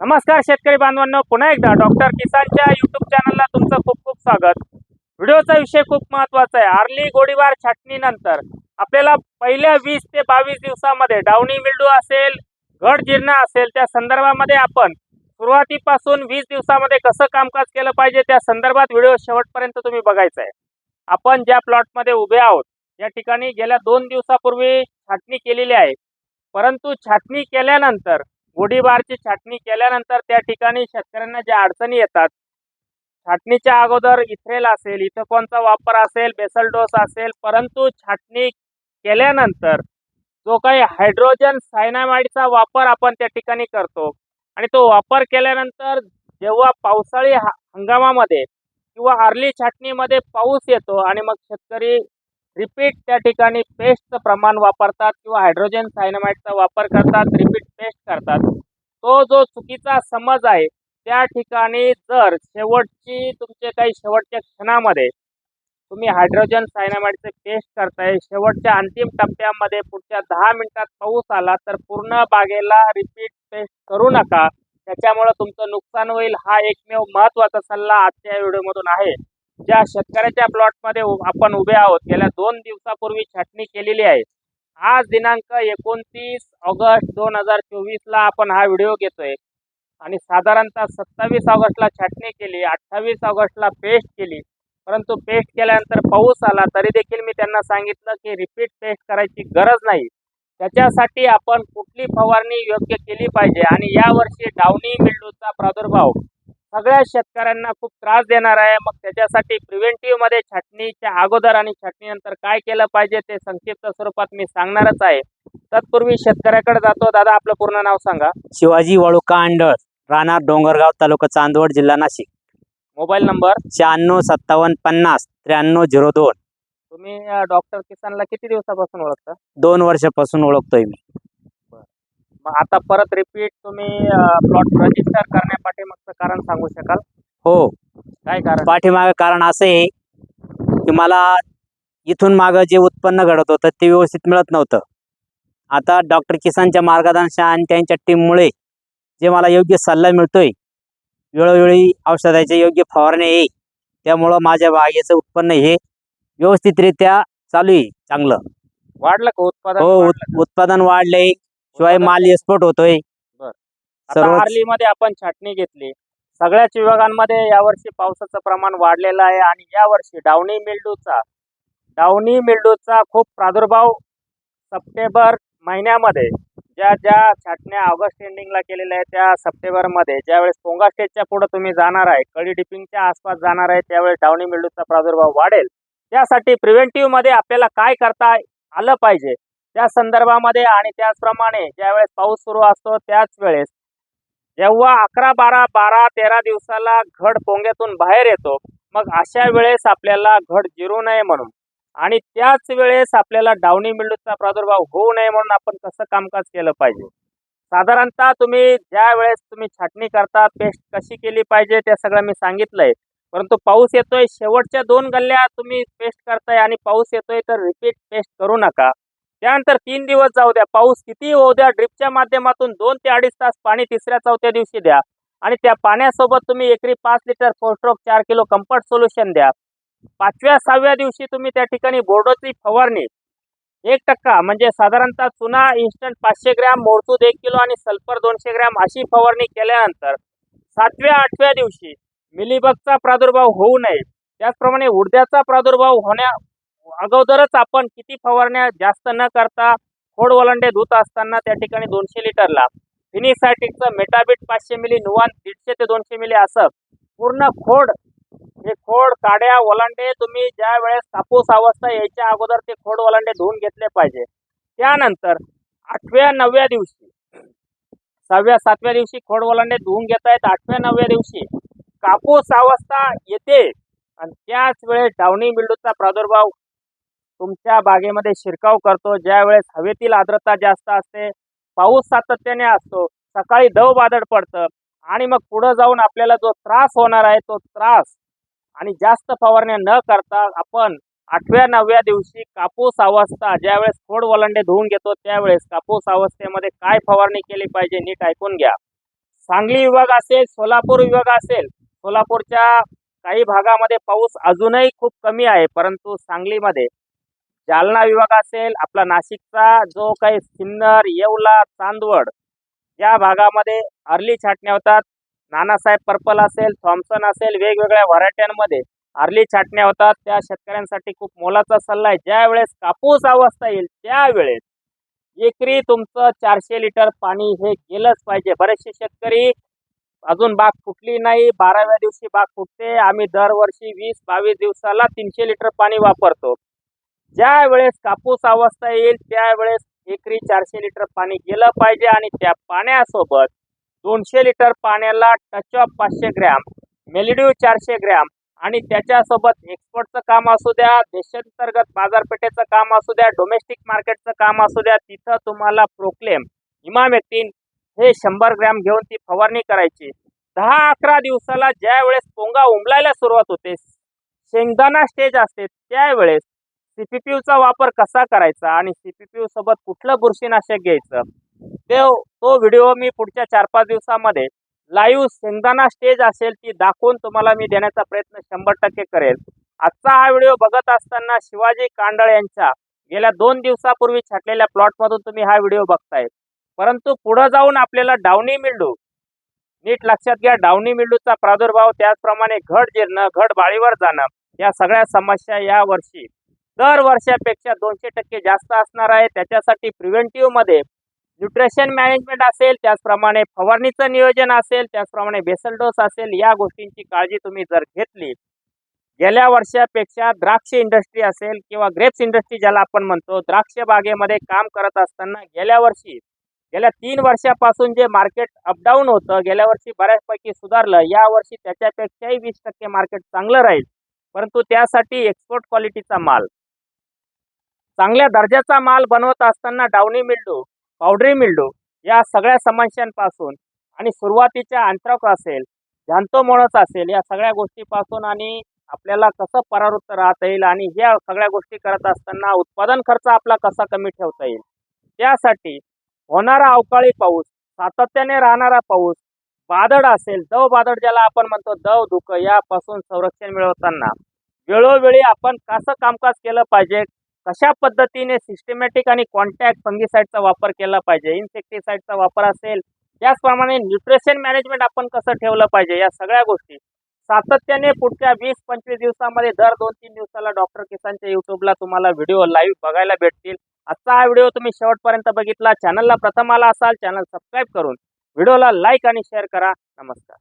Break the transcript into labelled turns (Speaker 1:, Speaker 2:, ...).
Speaker 1: नमस्कार शेतकरी बांधवांनो. पुन्हा एकदा डॉक्टर किसानच्या युट्यूब चॅनलला तुमचं खूप खूप स्वागत. व्हिडिओचा विषय खूप महत्त्वाचा आहे. आर्ली गोळीबार छाटणीनंतर आपल्याला पहिल्या वीस ते बावीस दिवसामध्ये डावणी मिल्डू असेल घट जीर्ण असेल त्या संदर्भामध्ये आपण सुरुवातीपासून वीस दिवसामध्ये कसं कामकाज केलं पाहिजे त्या संदर्भात व्हिडिओ शेवटपर्यंत तुम्ही बघायचा आहे. आपण ज्या प्लॉटमध्ये उभे आहोत या ठिकाणी गेल्या दोन दिवसापूर्वी छाटणी केलेली आहे. परंतु छाटणी केल्यानंतर गोडीबारची छाटणी केल्यानंतर त्या ठिकाणी शेतकऱ्यांना ज्या अडचणी येतात छाटणीच्या अगोदर इथ्रेल असेल इथोकॉनचा वापर असेल बेसल डोस असेल परंतु छाटणी केल्यानंतर जो काही हायड्रोजन सायनामाइडचा वापर आपण त्या ठिकाणी करतो आणि तो वापर केल्यानंतर जेव्हा पावसाळी हंगामामध्ये किंवा अर्ली छाटणीमध्ये पाऊस येतो आणि मग शेतकरी रिपीट त्या ठिकाणी पेस्टचं प्रमाण वापरतात किंवा हायड्रोजन सायनामाइटचा वापर करतात रिपीट पेस्ट करतात. तो जो चुकीचा समज आहे त्या ठिकाणी जर शेवटची तुमचे काही शेवटच्या क्षणामध्ये तुम्ही हायड्रोजन सायनामाइटचे पेस्ट करताय शेवटच्या अंतिम टप्प्यामध्ये पुढच्या दहा मिनिटात पाऊस आला तर पूर्ण बागेला रिपीट पेस्ट करू नका. त्याच्यामुळं तुमचं नुकसान होईल हा एकमेव महत्त्वाचा सल्ला आजच्या व्हिडिओमधून आहे. ज्या शेतकऱ्याच्या प्लॉटमध्ये आपण उभे आहोत गेल्या दोन दिवसापूर्वी छाटणी केलेली आहे. आज दिनांक एकोणतीस ऑगस्ट दोन हजार चोवीसला आपण हा व्हिडिओ घेतोय. आणि साधारणतः सत्तावीस ऑगस्टला छाटणी केली अठ्ठावीस ऑगस्टला पेस्ट केली. परंतु पेस्ट केल्यानंतर पाऊस आला तरी देखील मी त्यांना सांगितलं की रिपीट पेस्ट करायची गरज नाही. त्याच्यासाठी आपण कुठली फवारणी योग्य केली पाहिजे? आणि यावर्षी डावणी मिल्डूचा प्रादुर्भाव सगळ्या शेतकऱ्यांना खूप त्रास देणार आहे. मग त्याच्यासाठी प्रिव्हेंटिव्हमध्ये छाटणीच्या अगोदर आणि छाटणीनंतर काय केलं पाहिजे ते संक्षिप्त स्वरूपात मी सांगणारच आहे. तत्पूर्वी शेतकऱ्याकडे जातो. दादा आपलं पूर्ण नाव सांगा.
Speaker 2: शिवाजी वळुका अंडळ राहणार डोंगरगाव तालुका चांदवड जिल्हा नाशिक.
Speaker 1: Mobile number?
Speaker 2: शहाण्णव सत्तावन्न पन्नास त्र्याण्णव झिरो दोन.
Speaker 1: तुम्ही डॉक्टर किसानला किती दिवसापासून ओळखता?
Speaker 2: दोन वर्षापासून ओळखतोय मी.
Speaker 1: मग आता परत रिपीट तुम्ही प्लॉट रजिस्टर करण्यापाठीमागचं कारण सांगू शकाल?
Speaker 2: हो.
Speaker 1: काय कारण?
Speaker 2: पाठीमागे कारण असं आहे की मला इथून मागं जे उत्पन्न घडत होतं ते व्यवस्थित मिळत नव्हतं. आता डॉक्टर किसानच्या मार्गदर्शन आणि त्यांच्या टीममुळे जे मला योग्य सल्ला मिळतोय वेळोवेळी औषधाचे योग्य फवारणी आहे त्यामुळं माझ्या बागेचं उत्पन्न हे व्यवस्थितरित्या चालू आहे चांगलं.
Speaker 1: वाढलं का उत्पादन?
Speaker 2: हो उत्पादन वाढलंय शिवाय माल एक्सपोर्ट होतोय.
Speaker 1: आता
Speaker 2: सर्वच-
Speaker 1: हार्लीमध्ये आपण छाटणी घेतली. सगळ्याच विभागांमध्ये यावर्षी पावसाचं प्रमाण वाढलेलं आहे आणि यावर्षी डावणी मिल्डूचा डावणी मिल्डूचा खूप प्रादुर्भाव सप्टेंबर महिन्यामध्ये ज्या ज्या छाटण्या ऑगस्ट एंडिंगला केलेल्या आहेत त्या सप्टेंबरमध्ये ज्यावेळेस पोंगा स्टेजच्या पुढे तुम्ही जाणार आहे कळी डिपिंगच्या आसपास जाणार आहे त्यावेळेस डावणी मिल्डूचा प्रादुर्भाव वाढेल. त्यासाठी प्रिव्हेंटिव्हमध्ये आपल्याला काय करता आलं पाहिजे? त्या संदर्भामध्ये आणि त्याचप्रमाणे ज्यावेळेस पाऊस सुरू असतो त्याच वेळेस जेव्हा अकरा बारा बारा तेरा दिवसाला घड पोंग्यातून बाहेर येतो मग अशा वेळेस आपल्याला घड जिरू नये म्हणून. आणि त्याच वेळेस आपल्याला डावणी मिल्डूचा प्रादुर्भाव होऊ नये म्हणून आपण कसं कामकाज केलं पाहिजे? साधारणतः तुम्ही ज्या वेळेस तुम्ही छाटणी करता पेस्ट कशी केली पाहिजे ते सगळं मी सांगितलंय. परंतु पाऊस येतोय शेवटच्या दोन गल्ल्या तुम्ही पेस्ट करताय आणि पाऊस येतोय तर रिपीट पेस्ट करू नका. त्यानंतर तीन दिवस जाऊ द्या. पाऊस किती होऊ द्या ड्रिपच्या माध्यमातून दोन ते अडीच तास पाणी तिसऱ्या चौथ्या दिवशी द्या. आणि त्या पाण्यासोबत तुम्ही एकरी पाच लिटर फोस्ट्रोक चार किलो कम्फर्ट सोल्युशन द्या. पाचव्या सहाव्या दिवशी तुम्ही त्या ठिकाणी बोर्डोची फवारणी. एक टक्का म्हणजे साधारणतः चुना इन्स्टंट पाचशे ग्रॅम मोरतूद एक किलो आणि सल्फर दोनशे ग्रॅम अशी फवारणी केल्यानंतर सातव्या आठव्या दिवशी मिलीबगचा प्रादुर्भाव होऊ नये. त्याचप्रमाणे उडद्याचा प्रादुर्भाव होण्या अगोदरच आपण किती फवारण्या जास्त न करता खोड वलंडे धुत असताना त्या ठिकाणी दोनशे लिटरला. फिनिसायटिकचं मेटाबीट पाचशे मिली नुवान दीडशे ते दोनशे मिली असं. पूर्ण खोड हे खोड काड्या वलांडे तुम्ही ज्या वेळेस कापूस अवस्था यायच्या अगोदर ते खोड वलांडे धुवून घेतले पाहिजे. त्यानंतर आठव्या नवव्या दिवशी सहाव्या सातव्या दिवशी खोड वलांडे धुवून घेत आहेत आठव्या नवव्या दिवशी कापूस अवस्था येते. आणि त्याच वेळेस डावणी बिल्डूचा प्रादुर्भाव तुमच्या बागेमध्ये शिरकाव करतो. ज्या वेळेस हवेतील आर्द्रता जास्त असते पाऊस सातत्याने असतो सकाळी दव बादळ पडतं आणि मग पुढं जाऊन आपल्याला जो त्रास होणार आहे तो त्रास आणि जास्त फवारण्या न करता आपण आठव्या नवव्या दिवशी कापूस अवस्था ज्यावेळेस खोड वलंडे धुवून घेतो त्यावेळेस कापूस अवस्थेमध्ये काय फवारणी केली पाहिजे नीट ऐकून घ्या. सांगली विभाग असेल सोलापूर विभाग असेल सोलापूरच्या काही भागामध्ये पाऊस अजूनही खूप कमी आहे परंतु सांगलीमध्ये जालना विभाग असेल आपला नाशिकचा जो काही सिन्नर येवला चांदवड या भागामध्ये अर्ली छाटण्या होतात. नानासाहेब पर्पल असेल थॉम्सन असेल वेगवेगळ्या व्हरायट्यांमध्ये अर्ली छाटण्या होतात. त्या शेतकऱ्यांसाठी खूप मोलाचा सल्ला आहे. ज्या वेळेस कापूस अवस्था येईल त्यावेळेस एकरी तुमचं चारशे लिटर पाणी हे गेलंच पाहिजे. बरेचसे शेतकरी अजून बाग फुटली नाही बाराव्या दिवशी बाग फुटते. आम्ही दरवर्षी वीस बावीस दिवसाला तीनशे लिटर पाणी वापरतो. ज्या वेळेस कापूस अवस्था येईल त्यावेळेस एकरी चारशे लिटर पाणी गेलं पाहिजे आणि त्या पाण्यासोबत दोनशे लिटर पाण्याला टच ऑफ पाचशे ग्रॅम मेलिड्यू चारशे ग्रॅम आणि त्याच्यासोबत एक्सपोर्टचं काम असू द्या देशांतर्गत बाजारपेठेचं काम असू द्या डोमेस्टिक मार्केटचं काम असू द्या तिथं तुम्हाला प्रोक्लेम इमामेक्टिन हे शंभर ग्रॅम घेऊन ती फवारणी करायची. दहा अकरा दिवसाला ज्या वेळेस पोंगा उमलायला सुरुवात होते शेंगदाणा स्टेज असते त्यावेळेस सीपीपीयूचा वापर कसा करायचा आणि सीपीपीयू सोबत कुठलं बुरशीनाशक घ्यायचं? ते तो व्हिडिओ मी पुढच्या चार पाच दिवसामध्ये लाईव्ह शेंगदाणा स्टेज असेल ती दाखवून तुम्हाला मी देण्याचा प्रयत्न शंभर टक्के करेल. आजचा हा व्हिडिओ बघत असताना शिवाजी कांडळ यांच्या गेल्या दोन दिवसापूर्वी छाटलेल्या प्लॉटमधून तुम्ही हा व्हिडिओ बघताय. परंतु पुढं जाऊन आपल्याला डावणी मिल्डू नीट लक्षात घ्या डावणी मिल्डूचा प्रादुर्भाव त्याचप्रमाणे घड जिरणं घड बाळीवर जाणं या सगळ्या समस्या या वर्षी दर वर्षापेक्षा दोनशे टक्के जास्त असणार आहे. त्याच्यासाठी प्रिव्हेंटिव्हमध्ये न्यूट्रिशन मॅनेजमेंट असेल त्याचप्रमाणे फवारणीचं नियोजन असेल त्याचप्रमाणे बेसल डोस असेल या गोष्टींची काळजी तुम्ही जर घेतली गेल्या वर्षापेक्षा द्राक्ष इंडस्ट्री असेल किंवा ग्रेप्स इंडस्ट्री ज्याला आपण म्हणतो द्राक्ष बागेमध्ये काम करत असताना गेल्या वर्षी गेल्या तीन वर्षापासून जे मार्केट अपडाऊन होतं गेल्या वर्षी बऱ्याचपैकी सुधारलं या वर्षी त्याच्यापेक्षाही वीस टक्के मार्केट चांगलं राहील. परंतु त्यासाठी एक्सपोर्ट क्वालिटीचा माल चांगल्या दर्जाचा माल बनवत असताना डावणी मिल्डू पावडरी मिल्डू या सगळ्या समस्यांपासून. आणि सुरुवातीच्या अंतराक असेल झांतोमोळस असेल या सगळ्या गोष्टीपासून आणि आपल्याला कसं परावृत्त राहता येईल आणि ह्या सगळ्या गोष्टी करत असताना उत्पादन खर्च आपला कसा कमी ठेवता येईल? त्यासाठी होणारा अवकाळी पाऊस सातत्याने राहणारा पाऊस बादड असेल दव बादड ज्याला आपण म्हणतो दव धुकं यापासून संरक्षण मिळवताना. वेळोवेळी आपण कसं कामकाज केलं पाहिजे? कशा पद्धतीने सिस्टमॅटिक आणि कॉन्टॅक्ट फंगीसाईडचा वापर केला पाहिजे? इन्सेक्टिसाईडचा वापर असेल त्याचप्रमाणे न्यूट्रिशन मॅनेजमेंट आपण कसं ठेवलं पाहिजे? या सगळ्या गोष्टी. सातत्याने पुढच्या वीस पंचवीस दिवसामध्ये दर दोन तीन दिवसाला डॉक्टर किसानच्या युट्यूबला तुम्हाला व्हिडिओ लाईव्ह बघायला भेटतील. आजचा हा व्हिडिओ तुम्ही शेवटपर्यंत बघितला. चॅनलला प्रथम आला असाल चॅनल सबस्क्राईब करून. व्हिडिओला लाईक आणि शेअर करा. नमस्कार.